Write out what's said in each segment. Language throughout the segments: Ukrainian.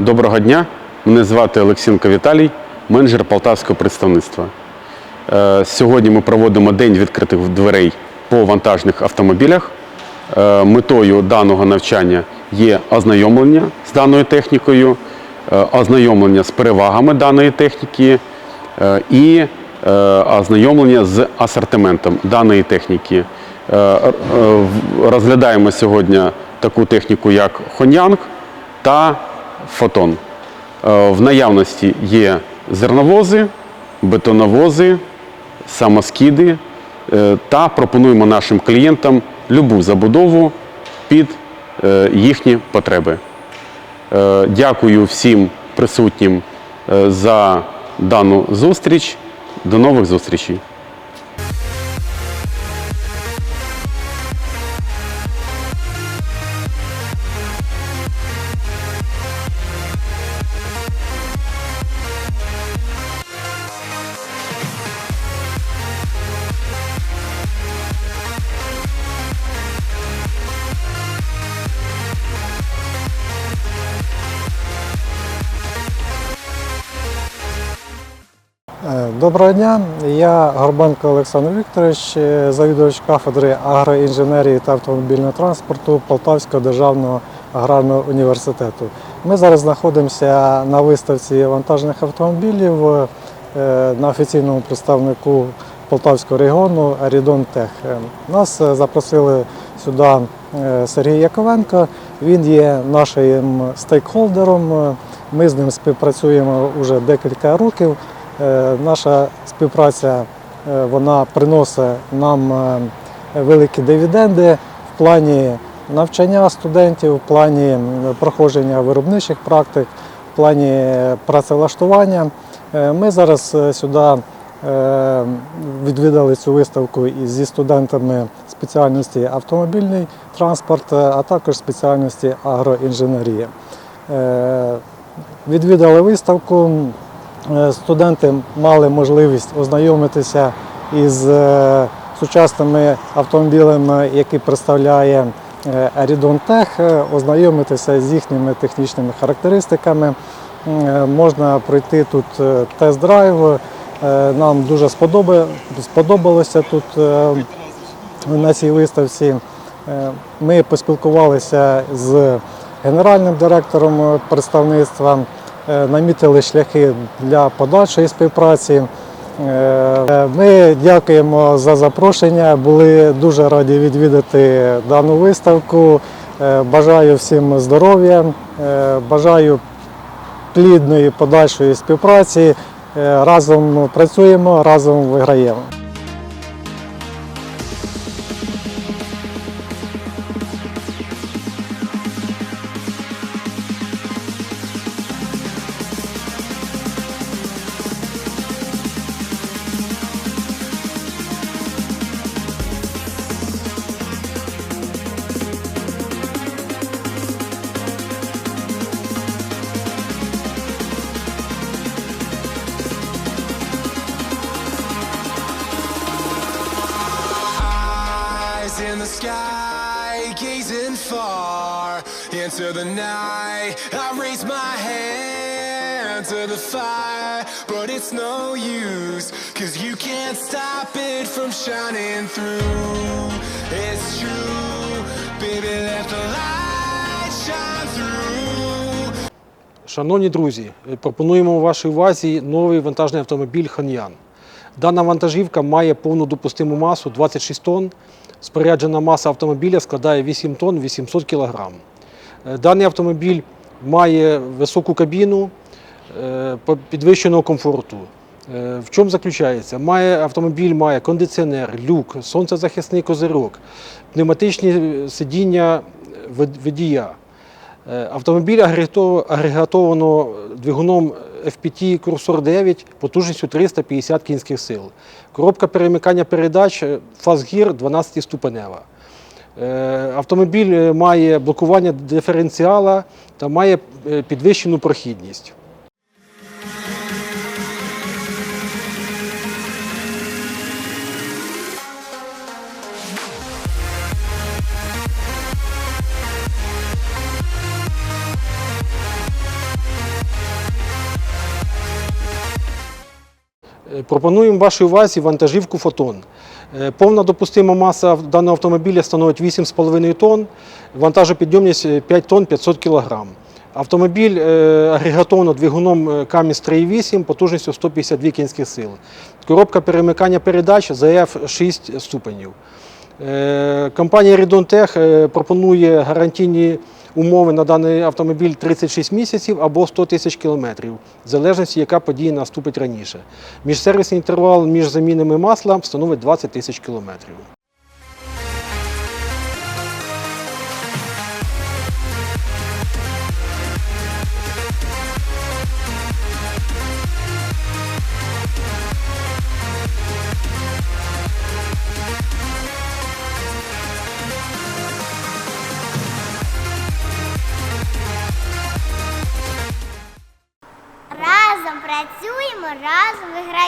Доброго дня. Мене звати Олексінко Віталій, менеджер полтавського представництва. Е, Сьогодні ми проводимо День відкритих дверей по вантажних автомобілях. Е, Метою даного навчання є ознайомлення з даною технікою, е, ознайомлення з перевагами даної техніки і ознайомлення з асортиментом даної техніки. Розглядаємо сьогодні таку техніку, як Хонянг та фотон. Е, В наявності є зерновози, бетоновози, самоскиди е, та пропонуємо нашим клієнтам любу забудову під е, їхні потреби. Дякую всім присутнім за дану зустріч. До нових зустрічей. Доброго дня, я Горбенко Олександр Вікторович, е, завідувач кафедри агроінженерії та автомобільного транспорту Полтавського державного аграрного університету. Ми зараз знаходимося на виставці вантажних автомобілів е, на офіційному представнику Полтавського регіону Арідон Тех. Е, Нас е, запросили сюди е, Сергій Яковенко. Він є нашим стейкхолдером. Е, Ми з ним співпрацюємо вже декілька років. Е, Наша співпраця е, вона приносить нам е, великі дивіденди в плані навчання студентів, в плані проходження виробничих практик, в плані працевлаштування. Ми зараз сюди відвідали цю виставку зі студентами спеціальності автомобільний транспорт, а також спеціальності агроінженерія. Е, Відвідали виставку. Е, Студенти мали можливість ознайомитися із е, сучасними автомобілями, які представляє Tech, е, ознайомитися з їхніми технічними характеристиками. Можна пройти тут тест-драйв. Нам дуже сподобалося тут на цій виставці. Ми поспілкувалися з генеральним директором представництва, намітили шляхи для подальшої співпраці. Е, Ми дякуємо за запрошення. Були дуже раді відвідати дану виставку. Е, Бажаю всім здоров'я, е, бажаю плідної подальшої співпраці. Е, Разом працюємо, разом виграємо. Sky, gazing far into the night. I raise my hand to the fire, but it's no use, cause you can't stop it from shining through. It's true, baby, let the light shine through. Шановні друзі, е, пропонуємо вашій увазі новий вантажний автомобіль Хан'ян. Дана вантажівка має повну допустиму масу 26 тонн. Споряджена маса автомобіля складає 8 тонн 800 кг. Е, Даний автомобіль має високу кабіну е, підвищеного комфорту. Е, В чому заключається? Має, автомобіль має кондиціонер, люк, сонцезахисний козирок, пневматичні сидіння водія. Автомобіль агрегатовано двигуном FPT Cursor 9 потужністю 350 кінських сил. Коробка перемикання передач е, фазгір 12-ступенева. Е, Автомобіль е, має блокування диференціала та має е, підвищену прохідність. Пропонуємо вашій увазі вантажівку Фотон. Е, Повна допустима маса даного автомобіля становить 8,5 тонн, вантажопідйомність е, 5 тонн 500 кг. Автомобіль е, агрегатовано двигуном е, Каміс 3.8 потужністю 152 кінських сил. Коробка перемикання передач ZF 6 ступенів. Е, Компанія е, пропонує гарантійні умови на даний автомобіль 36 місяців або 100 тисяч кілометрів, в залежності, яка подія наступить раніше. Міжсервісний інтервал між замінами масла становить 20 тисяч кілометрів.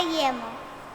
Виграємо.